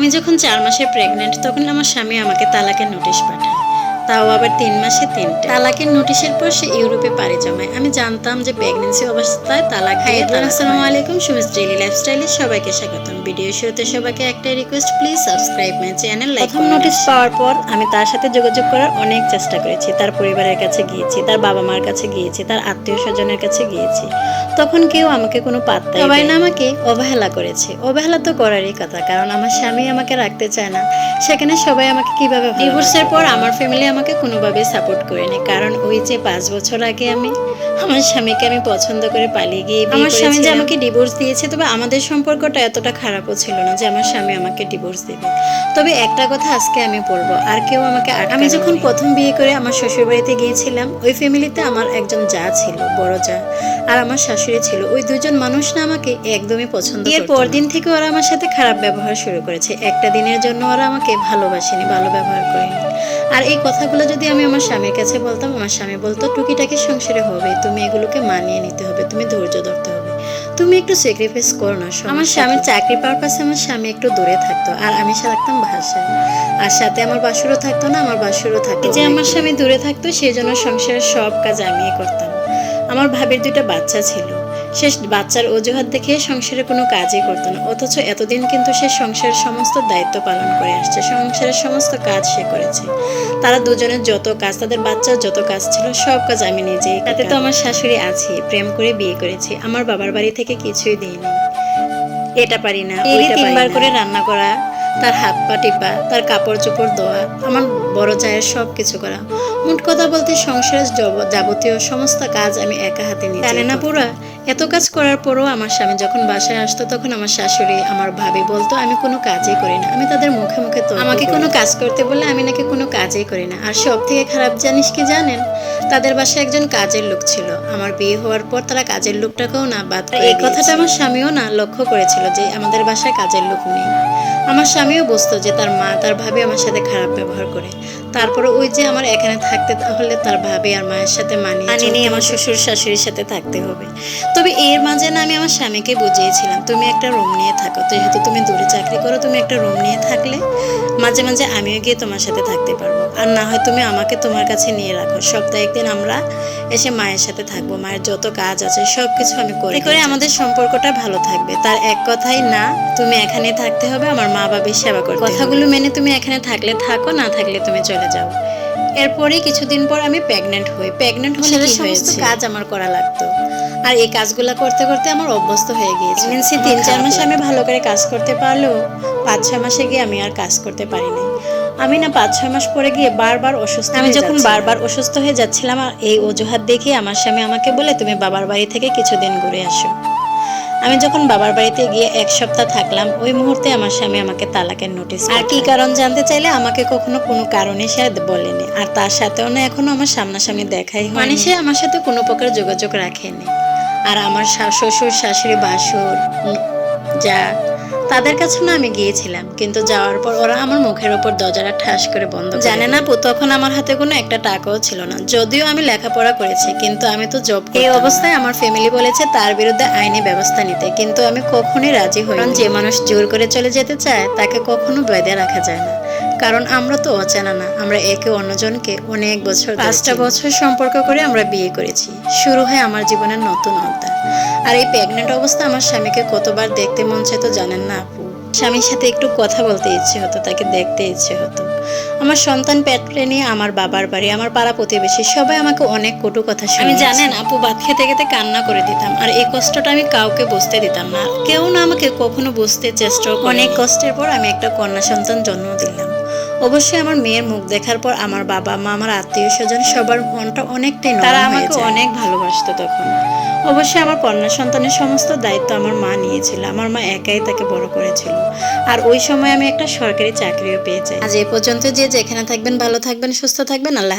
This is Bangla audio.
আমি যখন চার মাসে প্রেগনেন্ট তখন আমার স্বামী আমাকে তালাকের নোটিশ পাঠায়। তাও আবার তিন মাসে তিনটা। তালাকের নোটিশের পর সে ইউরোপে পাড়ি জমায়। আমি জানতাম যে প্রেগনেন্সি অবস্থায় তালাক হাই আসসালামু আলাইকুম সুমিস ডেইলি লাইফস্টাইলে সবাইকে স্বাগতম। ভিডিও শুরুতে সবাইকে একটাই request please subscribe my channel like প্রথম নোটিশ পাওয়ার পর আমি তার সাথে যোগাযোগ করার অনেক চেষ্টা করেছি। তার পরিবারের কাছে গিয়েছি তার বাবা মার কাছে গিয়েছি তার আত্মীয় স্বজনের কাছে গিয়েছি। তখন কেউ আমাকে কোনো পাত্তা সবাই না আমাকে অবহেলা করেছে। অবহেলা তো করারই কথা কারণ আমার স্বামী আমাকে রাখতে চায় না। সেখানে সবাই আমাকে কীভাবে ডিভোর্সের পর আমার ফ্যামিলি আমাকে কোনোভাবে সাপোর্ট করেনি। কারণ ওই যে পাঁচ বছর আগে আমি আমার স্বামীকে আমি পছন্দ করে পালিয়ে গিয়ে আমার স্বামী যে আমাকে ডিভোর্স দিয়েছে তবে আমাদের সম্পর্কটা এতটা খারাপও ছিল না যে আমার স্বামী আমাকে ডিভোর্স দেবে। তবে একটা কথা আজকে আমি বলব আর কেউ আমাকে আমি যখন প্রথম বিয়ে করে আমার শ্বশুর বাড়িতে গিয়েছিলাম ওই ফ্যামিলিতে আমার একজন যা ছিল বড় যা আর আমার শাশুড়ি ছিল ওই দুজন মানুষ না আমাকে একদমই পছন্দ এর পর দিন থেকে ওরা আমার সাথে খারাপ ব্যবহার শুরু করেছে। একটা দিনের জন্য ওরা আমাকে ভালোবাসেনি ভালো ব্যবহার করেনি। আর এই কথাগুলো যদি আমি আমার স্বামীর কাছে বলতাম, আমার স্বামী বলতো, টুকিটাকি সংসারে হবে তুমি এগুলোকে মানিয়ে নিতে হবে, তুমি ধৈর্য ধরতে হবে। তুমি একটু স্যাক্রিফাইস করো না আমার স্বামীর চাকরি পারপাসে আমার স্বামী একটু দূরে থাকতো, আর আমি থাকতাম ভাষায় আর সাথে আমার বাসুরও থাকতো না, আমার বাসুরও থাকতো যে আমার স্বামী দূরে থাকতো, সেই জন্য সংসারের সব কাজ আমিই করতাম। আমার ভাবির দুইটা বাচ্চা ছিল। সে বাচ্চার অজুহাত দেখে সংসারে কোনো কাজই করতো না। অথচ এতদিন কিন্তু সে সংসারের সমস্ত দায়িত্ব পালন করে আসছে। সংসারের সমস্ত কাজ সে করেছে। তারা দুজনের যত কাজ তাদের বাচ্চার যত কাজ ছিল সব কাজ আমি নিজেই তাতে তো আমার শাশুড়ি আছে প্রেম করে বিয়ে করেছি। আমার বাবার বাড়ি থেকে কিছুই দিইনি। এটা পারি না। তিনবার করে রান্না করা তার হাত পা টিপা তার কাপড় চোপড় দেওয়া আমার বড় চায়ের সব কিছু করা। মোট কথা বলতে সংসারের যাবতীয় সমস্ত কাজ আমি একা হাতে নিয়ে জানে না পুরা এত কাজ করার পরও আমার স্বামী যখন বাসায় আসতো তখন আমার শাশুড়ি আমার ভাবি বলতো আমি কোনো কাজই করি না আমি তাদের মুখে মুখে তো আমাকে কোনো কাজ করতে বললে আমি নাকি কোনো কাজই করি না। আর সব থেকে খারাপ জানিস কি জানেন? তাদের বাসায় একজন কাজের লোক ছিল। আমার বিয়ে হওয়ার পর তারা কাজের লোকটাকেও না বাদ এই কথাটা আমার স্বামীও না লক্ষ্য করেছিল যে আমাদের বাসায় কাজের লোক নেই। আমার স্বামীও বুঝতো যে তার মা তার ভাবি আমার সাথে খারাপ ব্যবহার করে। তারপরে ওই যে আমার এখানে থাকতে হলে তার ভাবি আর মায়ের সাথে মানিয়ে মানিয়ে নিয়ে আমার শ্বশুর শাশুড়ির সাথে থাকতে হবে। তবে এর মাঝে না আমি আমার স্বামীকে বুঝিয়েছিলাম তুমি একটা রুম নিয়ে থাকো। তো যেহেতু তুমি দূরে চাকরি করো তুমি একটা রুম নিয়ে থাকলে মাঝে মাঝে আমিও গিয়ে তোমার সাথে থাকতে পারব। আর না হয় তুমি আমাকে তোমার কাছে নিয়ে রাখো। সপ্তাহে একদিন আমরা এসে মায়ের সাথে থাকব। মায়ের যত কাজ আছে সব কিছু আমি করি করে আমাদের সম্পর্কটা ভালো থাকবে। তার এক কথাই না তুমি এখানে থাকতে হবে আমার মা বাবার সেবা করতে কথাগুলো মেনে তুমি এখানে থাকলে থাকো না থাকলে তুমি চলে যাও। এরপরে কিছুদিন পর আমি প্রেগনেন্ট হই। প্রেগনেন্ট হলে কি হয়েছে? কাজ আমার করা লাগতো। আর এই কাজগুলো করতে করতে আমার অভ্যস্ত হয়ে গিয়েছে। প্রেগনেন্সি তিন চার মাসে আমি ভালো করে কাজ করতে পারলেও পাঁচ ছয় মাসে গিয়ে আমি আর কাজ করতে পারিনি। আমি না পাঁচ ছয় মাস পরে গিয়ে বারবার অসুস্থ আমি যখন বারবার অসুস্থ হয়ে যাচ্ছিলাম আর এই অজুহাত দেখে আমার স্বামী আমাকে বলে তুমি বাবার বাড়ি থেকে কিছুদিন ঘুরে আসো। আমি যখন বাবার বাড়িতে গিয়ে এক সপ্তাহ থাকলাম ওই মুহূর্তে আমার স্বামী আমাকে তালাকের নোটিশ আর কি কারণ জানতে চাইলে আমাকে কখনো কোনো কারণে সে বলেনি। আর তার সাথেও না এখনও আমার সামনাসামনি দেখাই মানে সে আমার সাথে কোনো প্রকার যোগাযোগ রাখেনি। আর আমার শ্বশুর শাশুড়ি বাসুর যা তাদের কাছে না আমি গিয়েছিলাম কিন্তু যাওয়ার পর ওরা আমার মুখের উপর দরজাটা ঠাস করে বন্ধ জানে না তখন আমার হাতে কোনো একটা টাকাও ছিল না। যদিও আমি লেখাপড়া করেছি কিন্তু আমি তো জব এই অবস্থায় আমার ফ্যামিলি বলেছে তার বিরুদ্ধে আইনি ব্যবস্থা নিতে কিন্তু আমি কখনোই রাজি হই যে মানুষ জোর করে চলে যেতে চায় তাকে কখনো বেঁধে রাখা যায় না। কারণ আমরা তো অচেনা না, আমরা একে অন্যজনকে অনেক বছর পাঁচটা বছর সম্পর্ক করে আমরা বিয়ে করেছি। শুরু হয় আমার জীবনের নতুন অধ্যায় আর এই প্রেগনেন্ট অবস্থা আমার স্বামীকে কতবার দেখতে মন চাইতো জানেন না আপু? স্বামীর সাথে একটু কথা বলতে ইচ্ছে হতো তাকে দেখতে ইচ্ছে হতো। আমার সন্তান পেটে নিয়ে আমার বাবার বাড়ি আমার পাড়া প্রতিবেশী সবাই আমাকে অনেক কটু কথা আমি জানেন আপু ভাত খেতে খেতে কান্না করে দিতাম আর এই কষ্টটা আমি কাউকে বুঝতে দিতাম না। কেউ না আমাকে কখনো বুঝতে চেষ্টা অনেক কষ্টের পর আমি একটা কন্যা সন্তান জন্ম দিলাম। অবশ্যই আমার মেয়ের মুখ দেখার পর আমার বাবা মা আমার আত্মীয় স্বজন সবার মনটা অনেকটাই তারা আমাকে অনেক ভালোবাসতো তখন। অবশ্যই আমার কন্যা সন্তানের সমস্ত দায়িত্ব আমার মা নিয়েছিল। আমার মা একাই তাকে বড় করেছিল। আর ওই সময় আমি একটা সরকারি চাকরিও পেয়েছি যাই। আজ এ পর্যন্ত যে যেখানে থাকবেন ভালো থাকবেন সুস্থ থাকবেন আল্লাহ।